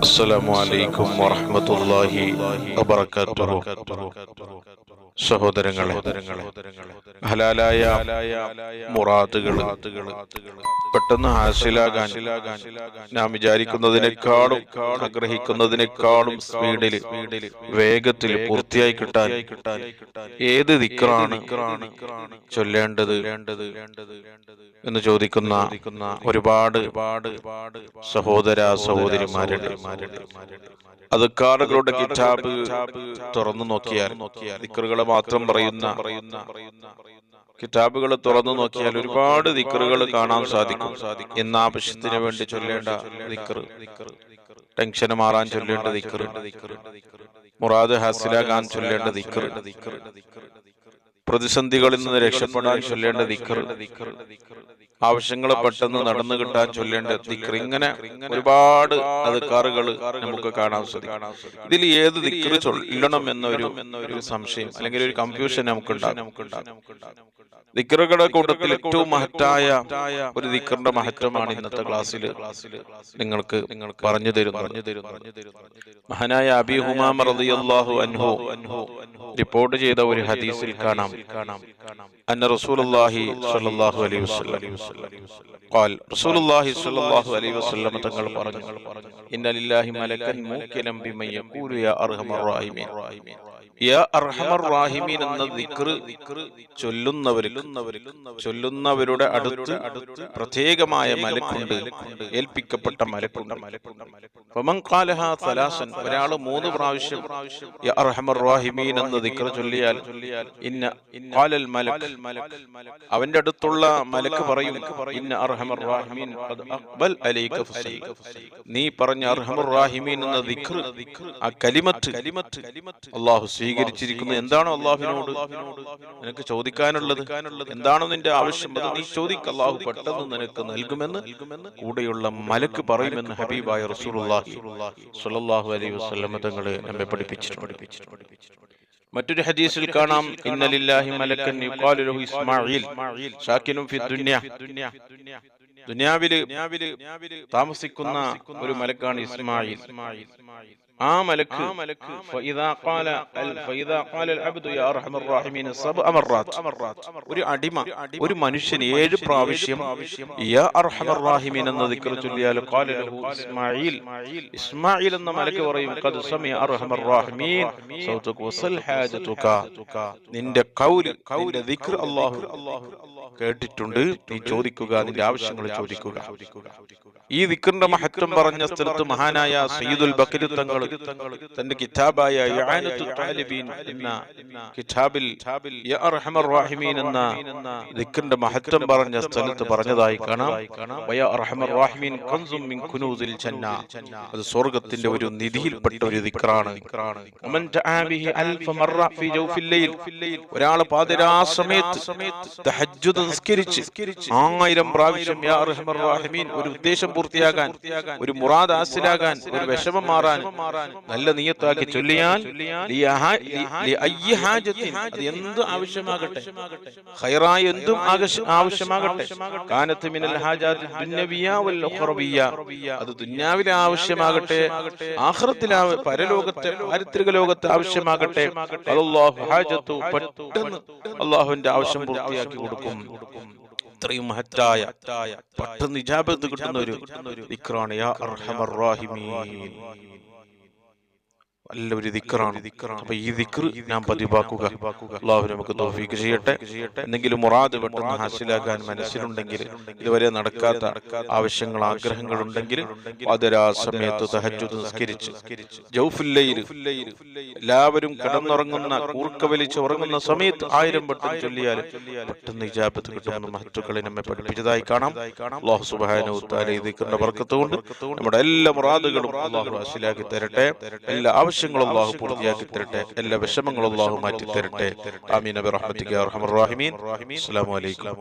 അസ്സലാമു അലൈക്കും വറഹ്മത്തുള്ളാഹി വബറകാതുഹു സഹോദരങ്ങളെ ഹലാലായ മുറാദുകൾ പെട്ടെന്ന് ഹാസിലാകാൻ നാം വിചാരിക്കുന്നതിനേക്കാളും ആഗ്രഹിക്കുന്നതിനേക്കാളും സ്പീഡിൽ വേഗത്തിൽ പൂർത്തിയായി കിട്ടാൻ ഏത് ദിക്റാണ് ചൊല്ലേണ്ടത് എന്ന് ചോദിക്കുന്ന ഒരുപാട് സഹോദര സഹോദരിമാരുടെ അത് കാറുകളുടെ കിതാബ് തുറന്നു നോക്കിയാൽ ദിക്കറുകളെ മാത്രം പറയുന്ന കിതാബുകൾ തുറന്നു നോക്കിയാൽ ഒരുപാട് ദിക്കറുകൾ കാണാൻ സാധിക്കും. എന്ന ആവശ്യത്തിന് വേണ്ടി ചൊല്ലേണ്ട ദിക്കറ്. ടെൻഷൻ മാറാൻ ചൊല്ലേണ്ട ദിക്കറ്. മുറാദ് ഹാസിലാകാൻ ചൊല്ലേണ്ട ദിക്കറ്. പ്രതിസന്ധികളിൽ നിന്ന് രക്ഷപ്പെടാൻ ചൊല്ലേണ്ട ദിക്കറ്. ആവശ്യങ്ങൾ പെട്ടെന്ന് നടന്നു കിട്ടാൻ ചൊല്ലേണ്ട ദിക്കർ ഇങ്ങനെ ഒരുപാട് അധികാറുകൾ നമുക്ക് കാണാൻ സാധിക്കും. ഇതിൽ ഏത് ദിക്കർ ചൊല്ലണം എന്നൊരു ഒരു സംശയം അല്ലെങ്കിൽ ഒരു കൺഫ്യൂഷൻ നമുക്ക് ദിക്കറുകളുടെ കൂട്ടത്തിൽ ഏറ്റവും മഹത്തായ ഒരു ദിക്കറിന്റെ മഹത്വമാണ് ഇന്നത്തെ ക്ലാസ്സിൽ നിങ്ങൾക്ക് പറഞ്ഞു തരും പറഞ്ഞു തരും മഹാനായ അബി ഹുമാമ റളിയല്ലാഹു അൻഹു റിപ്പോർട്ട് ചെയ്ത ഒരു ഹദീസിൽ കാണാം. അന്ന റസൂലുള്ളാഹി സ്വല്ലല്ലാഹു അലൈഹി വസല്ലം قال رسول الله صلى الله عليه وسلم തങ്ങൾ പറഞ്ഞു ഇന്ന ലില്ലാഹി മലക്കൻ മൂക്കിലം ബിമൻ യഖൂലു യാ അർഹമർ റഹീമീൻ യാ അർഹമർ റാഹിമീൻ എന്ന ദിക്റ് ചൊല്ലുന്നവരുടെ അടുത്ത് പ്രത്യേകമായ മലക്കുണ്ട് ഏൽപ്പിക്കപ്പെട്ട മലക്കുണ്ട്. സലാസൻ. ഒരാൾ മൂന്ന് പ്രാവശ്യം റാഹിമീൻ എന്ന ദിക്റ് ചൊല്ലിയാൽ ഇന്ന ഖാലൽ മലക് അവന്റെ അടുത്തുള്ള മലക്ക് പറയും ഇന്ന അർഹമർ റാഹിമീൻ അലൈക നീ പറഞ്ഞ അർഹമർ റാഹിമീൻ എന്ന ദിക്റ് ആ കലിമത്ത്. അല്ലാഹു സ്വീകരിച്ചിരിക്കുന്നു. എന്താണോ അള്ളാഹുവിനോട് നിനക്ക് ചോദിക്കാനുള്ളത്? എന്താണോ നിന്റെ ആവശ്യം? അത് നീ ചോദിക്ക അള്ളാഹു പെട്ടെന്ന് നിനക്ക് നൽകുമെന്ന് കൂടെയുള്ള മലക്ക് പറയുമെന്ന് ഹബീബായ റസൂലുള്ളാഹി സ്വല്ലല്ലാഹു അലൈഹി വസല്ലം തങ്ങളെ നമ്മെ പഠിപ്പിച്ചിട്ടുണ്ട്. മറ്റൊരു ഹദീസിൽ കാണാം. ഇന്നലില്ലാഹി മലക്കൻ യുഖാലു ലഹു ഇസ്മാഈൽ ഷാക്കിനും ഫി ദുനിയ. ദുനിയാവിൽ താമസിക്കുന്ന ഒരു മലക്കാണ് ഇസ്മായിൽ. ആ മലക്ക്. ഒരു അടിമ ഒരു മനുഷ്യൻ ഏഴ് പ്രാവശ്യം എന്ന ദിക്ർ ചൊല്ലിയാൽ ഇസ്മായിൽ ഇസ്മായിൽ എന്ന മലക്ക് പറയും നിന്റെ അള്ളാഹു കേട്ടിട്ടുണ്ട്. നീ ചോദിക്കുക നിന്റെ ആവശ്യങ്ങൾ ചോദിക്കുക. ഈ ദിക്കറിന്റെ മഹത്വം പറഞ്ഞ സ്ഥലത്ത് മഹാനായ സയ്യിദുൽ ബക്കരി തങ്ങൾ തന്റെ കിതാബായ എന്ന കിതാബിൽ എന്ന ദിക്കിന്റെ മഹത്വം പറഞ്ഞ സ്ഥലത്ത് പറഞ്ഞതായി കാണാം. അത് സ്വർഗത്തിന്റെ ഒരു നിധിയിൽപ്പെട്ട ഒരു ദിക്റാണ്. ഒരാൾ ആയിരം പ്രാവശ്യം ഒരു ഉദ്ദേശം പൂർത്തിയാകാൻ ഒരു മുറാദ് ഹാസിലാകാൻ ഒരു വിഷമം മാറാൻ നല്ല നീയത്താക്കി ചൊല്ലിയാൽ അത് എന്ത് ആവശ്യമാകട്ടെ. ഹൈറായ എന്തും ആവശ്യമാകട്ടെ. കാനത്ത് മിനൽ അത് ദുന്യാവിലെ ആവശ്യമാകട്ടെ. ആഖിറത്തിലെ പരലോകത്തെ പാരിത്രിക ലോകത്തെ ആവശ്യമാകട്ടെ. ഹാജത്തു പെട്ടെന്ന് അള്ളാഹുവിന്റെ ആവശ്യം പൂർത്തിയാക്കി കൊടുക്കും. ഇത്രയും മഹത്തായ പെട്ടെന്ന് ഇജാബത്ത് കിട്ടുന്ന ഒരു യാ അർഹമർ റാഹിമീൻ. നല്ല ഒരു ദിക്കറാണ്. അപ്പൊ ഈ ദിക്കർ ഞാൻ പതിവാക്കുക. അള്ളാഹു നമുക്ക് തോഫീക്ക് ചെയ്യട്ടെ. എന്തെങ്കിലും മുറാദ് പെട്ടെന്ന് ഹാസിലാക്കാൻ മനസ്സിലുണ്ടെങ്കിൽ ഇതുവരെ നടക്കാത്ത ആവശ്യങ്ങൾ ആഗ്രഹങ്ങൾ ഉണ്ടെങ്കിൽ അതൊരാ സമയത്ത് സഹജു നിസ്കരിച്ച്. ജൗഫില്ലയിൽ എല്ലാവരും കിടന്നുറങ്ങുന്ന കൂർക്ക വലിച്ച് ഉറങ്ങുന്ന സമയത്ത് ആയിരം വട്ടം ചൊല്ലിയാൽ പെട്ടെന്ന് ഇജാബത്ത് കിട്ടുമെന്ന് മഹത്തുക്കളെ നമ്മെ പഠിപ്പിച്ചതായി കാണാം. അള്ളാഹു സുബാനു താല ഈ ദിക്കറിന്റെ വർക്കത്തുകൊണ്ട് നമ്മുടെ എല്ലാ മുറാദുകളും അള്ളാഹു ഹാസിലാക്കി തരട്ടെ. എല്ലാ ആവശ്യം ആവശ്യങ്ങൾ അള്ളാഹു പൂർത്തിയാക്കി തരട്ടെ. എല്ലാ വിഷമങ്ങളും അള്ളാഹു മാറ്റി തരട്ടെ. ആമീൻ. അബി റഹ്മത്തിക്ക് അസ്സലാമു അലൈക്കും.